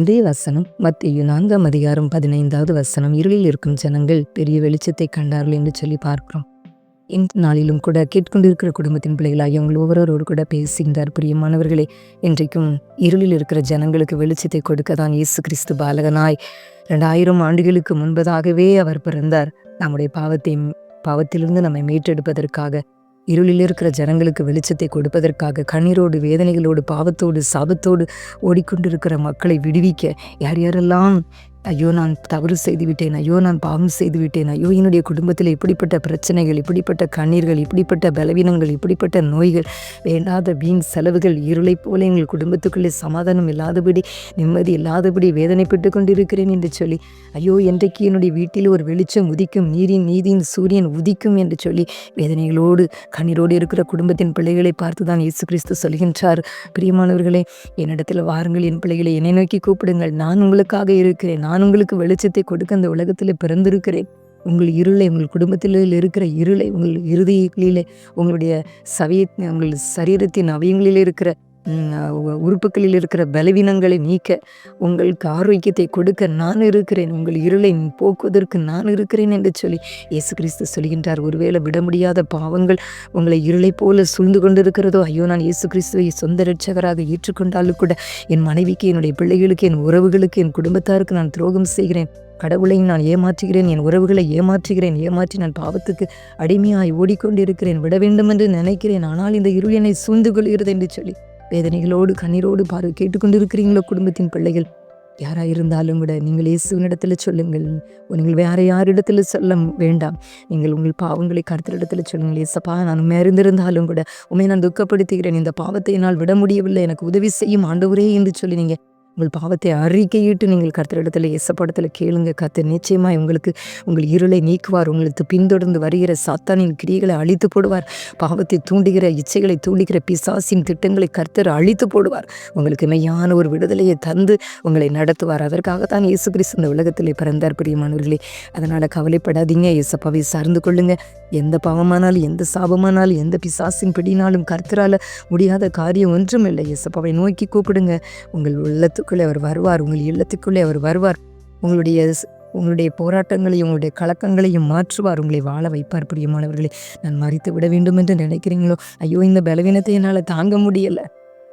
இதே வசனம் மத்திய நான்காம் அதிகாரம் பதினைந்தாவது வசனம். இருளில் இருக்கும் ஜனங்கள் பெரிய வெளிச்சத்தை கண்டார்கள் என்று சொல்லி பார்க்கிறோம். இந்த நாளிலும் கூட கேட்கொண்டிருக்கிற குடும்பத்தின் பிள்ளைகளாகி உங்கள் ஒவ்வொருவரோடு கூட பேசுகின்றார். பிரியமானவர்களே இன்றைக்கும் இருளில் இருக்கிற ஜனங்களுக்கு வெளிச்சத்தை கொடுக்க தான் இயேசு கிறிஸ்து பாலகனாய். ரெண்டாயிரம் ஆண்டுகளுக்கு முன்பதாகவே அவர் பிறந்தார். நம்முடைய பாவத்தை பாவத்திலிருந்து நம்மை மீட்டெடுப்பதற்காக இருளில் இருக்கிற ஜனங்களுக்கு வெளிச்சத்தை கொடுப்பதற்காக கண்ணீரோடு வேதனைகளோடு பாவத்தோடு சாபத்தோடு ஓடிக்கொண்டிருக்கிற மக்களை விடுவிக்க யார் யாரெல்லாம் ஐயோ நான் தவறு செய்து விட்டேன் ஐயோ நான் பாவம் செய்து விட்டேன் ஐயோ என்னுடைய குடும்பத்தில் இப்படிப்பட்ட பிரச்சனைகள் இப்படிப்பட்ட கண்ணீர்கள் இப்படிப்பட்ட பலவீனங்கள் இப்படிப்பட்ட நோய்கள் வேண்டாத வீண் செலவுகள் இருளை போல எங்கள் குடும்பத்துக்குள்ளே சமாதானம் இல்லாதபடி நிம்மதி இல்லாதபடி வேதனைப்பட்டு கொண்டிருக்கிறேன் என்று சொல்லி ஐயோ என்றைக்கு என்னுடைய வீட்டில் ஒரு வெளிச்சம் உதிக்கும் நீரின் நீதியின் சூரியன் உதிக்கும் என்று சொல்லி வேதனைகளோடு கண்ணீரோடு இருக்கிற குடும்பத்தின் பிள்ளைகளை பார்த்து தான் இயேசு கிறிஸ்து சொல்கின்றார். பிரியமானவர்களே என்னிடத்தில் வாருங்கள் என் பிள்ளைகளை என்னை நோக்கி கூப்பிடுங்கள். நான் உங்களுக்காக இருக்கிறேன். நான் நான் உங்களுக்கு வெளிச்சத்தை கொடுக்க அந்த உலகத்தில் பிறந்திருக்கிறேன். உங்கள் இருளை உங்கள் குடும்பத்தில் இருக்கிற இருளை உங்கள் இறுதியிலே உங்களுடைய சவிய உங்கள் சரீரத்தின் அவயங்களில் இருக்கிற உறுப்புகளில் இருக்கிற பலவீனங்களை நீக்க உங்களுக்கு ஆரோக்கியத்தை கொடுக்க நான் இருக்கிறேன். உங்கள் இருளை போக்குவதற்கு நான் இருக்கிறேன் என்று சொல்லி இயேசு கிறிஸ்து சொல்கின்றார். ஒருவேளை விட முடியாத பாவங்கள் உங்களை இருளை போல சூழ்ந்து கொண்டிருக்கிறதோ ஐயோ நான் இயேசு கிறிஸ்துவை சொந்த ரட்சகராக ஏற்றுக்கொண்டாலும் கூட என் மனைவிக்கு என்னுடைய பிள்ளைகளுக்கு என் உறவுகளுக்கு என் குடும்பத்தாருக்கு நான் துரோகம் செய்கிறேன். கடவுளை நான் ஏமாற்றுகிறேன் என் உறவுகளை ஏமாற்றுகிறேன் ஏமாற்றி நான் பாவத்துக்கு அடிமையாய் ஓடிக்கொண்டிருக்கிறேன் விட வேண்டும் என்று நினைக்கிறேன். ஆனால் இந்த இருள் என்னை சூழ்ந்து கொள்கிறது என்று சொல்லி வேதனைகளோடு கண்ணீரோடு பாரு கேட்டுக்கொண்டிருக்கிறீங்களோ குடும்பத்தின் பிள்ளைகள்? யாராக இருந்தாலும் கூட நீங்கள் இயேசுவினிடத்தில் சொல்லுங்கள். நீங்கள் வேற யாரிடத்தில் சொல்ல வேண்டாம். நீங்கள் உங்கள் பாவங்களை கருத்திடத்தில் சொல்லுங்கள். இயேசப்பா நான் உண்மை அறிந்திருந்தாலும் கூட உண்மை நான் துக்கப்படுத்துகிறேன். இந்த பாவத்தை என்னால் விட முடியவில்லை. எனக்கு உதவி செய்யும் ஆண்டவரே என்று சொல்லி நீங்கள் உங்கள் பாவத்தை அறிக்கையிட்டு நீங்கள் கர்த்தரிடத்தில் எசப்படத்தில் கேளுங்க. கர்த்தர் நிச்சயமாய் உங்களுக்கு உங்கள் இருளை நீக்குவார். உங்களுக்கு பின்தொடர்ந்து வருகிற சாத்தானின் கிரியைகளை அழித்து போடுவார். பாவத்தை தூண்டுகிற இச்சைகளை தூண்டுகிற பிசாசின் திட்டங்களை கர்த்தர் அழித்து போடுவார். உங்களுக்கு மெய்யான ஒரு விடுதலையை தந்து உங்களை நடத்துவார். அதற்காகத்தான் இயேசு கிறிஸ்து இந்த உலகத்திலே பிறந்தார். பிரியமானவர்களே அதனால் கவலைப்படாதீங்க. இயேசப்பாவை சார்ந்து கொள்ளுங்க. எந்த பாவமானாலும் எந்த சாபமானாலும் எந்த பிசாசின் பிடினாலும் கர்த்தரால் முடியாத காரியம் ஒன்றும் இல்லை இயேசப்பாவை நோக்கி கூப்பிடுங்க. உங்கள் உள்ளத்து இல்லத்துக்குள்ளே அவர் வருவார் உங்கள் இல்லத்துக்குள்ளே அவர் வருவார் உங்களுடைய உங்களுடைய போராட்டங்களையும் உங்களுடைய கலக்கங்களையும் மாற்றுவார் உங்களை வாழ வைப்பார். பிரியமானவர்களே நான் மறித்து விட வேண்டும் என்று நினைக்கிறீங்களோ? ஐயோ இந்த பலவீனத்தை என்னால் தாங்க முடியலை.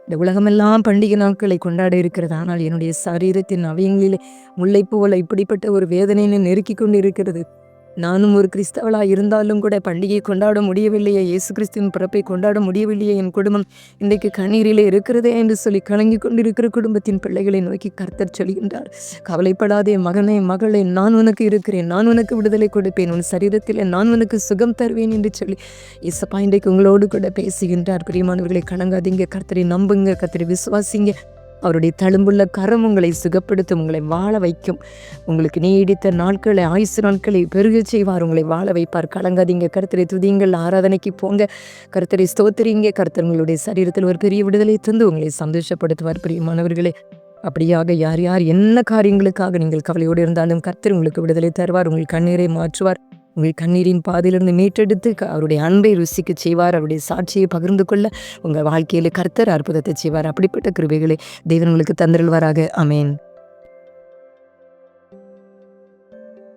இந்த உலகமெல்லாம் பண்டிகை நாட்களை கொண்டாட இருக்கிறது. ஆனால் என்னுடைய சரீரத்தின் அவயங்களிலே முல்லை போல இப்படிப்பட்ட ஒரு வேதனையினை நெருக்கி கொண்டு இருக்கிறது நானும் ஒரு கிறிஸ்தவளாக இருந்தாலும் கூட பண்டிகை கொண்டாட முடியவில்லையே. இயேசு கிறிஸ்துவின் பிறப்பை கொண்டாட முடியவில்லையே. என் குடும்பம் இன்றைக்கு கண்ணீரிலே இருக்கிறதே என்று சொல்லி கலங்கி கொண்டிருக்கிற குடும்பத்தின் பிள்ளைகளை நோக்கி கர்த்தர் சொல்கின்றார். கவலைப்படாதே மகனே மகளே நான் உனக்கு இருக்கிறேன். நான் உனக்கு விடுதலை கொடுப்பேன். உன் சரீரத்தில் நான் உனக்கு சுகம் தருவேன் என்று சொல்லி இசப்பா இன்றைக்கு உங்களோடு கூட பேசுகின்றார். பிரியமானவர்களை கலங்காதீங்க. கர்த்தரை நம்புங்க. கர்த்தரை விசுவாசிங்க. அவருடைய தழும்புள்ள கரம் உங்களை சுகப்படுத்தும் உங்களை வாழ வைக்கும். உங்களுக்கு நீடித்த நாட்களை ஆயுசு நாட்களை பெருக செய்வார். உங்களை வாழ வைப்பார். கலங்காதீங்க. கருத்தரை துதிங்கள் ஆராதனைக்கு போங்க. கருத்தரை ஸ்தோத்திரிங்க. கருத்தர் உங்களுடைய சரீரத்தில் ஒரு பெரிய விடுதலை தந்து உங்களை சந்தோஷப்படுத்துவார். பிரியமானவர்களே அப்படியாக யார் யார் என்ன காரியங்களுக்காக நீங்கள் கவலையோடு இருந்தாலும் கர்த்தர் உங்களுக்கு விடுதலை தருவார். உங்கள் கண்ணீரை மாற்றுவார். உங்கள் கண்ணீரின் பாதையிலிருந்து மீட்டெடுத்து அவருடைய அன்பை ருசிக்க செய்வார் அவருடைய சாட்சியை பகிர்ந்து கொள்ள உங்கள் வாழ்க்கையில் கர்த்தர் அற்புதத்தை செய்வார். அப்படிப்பட்ட கிருபைகளை தெய்வங்களுக்கு தந்திருவாராக அமேன்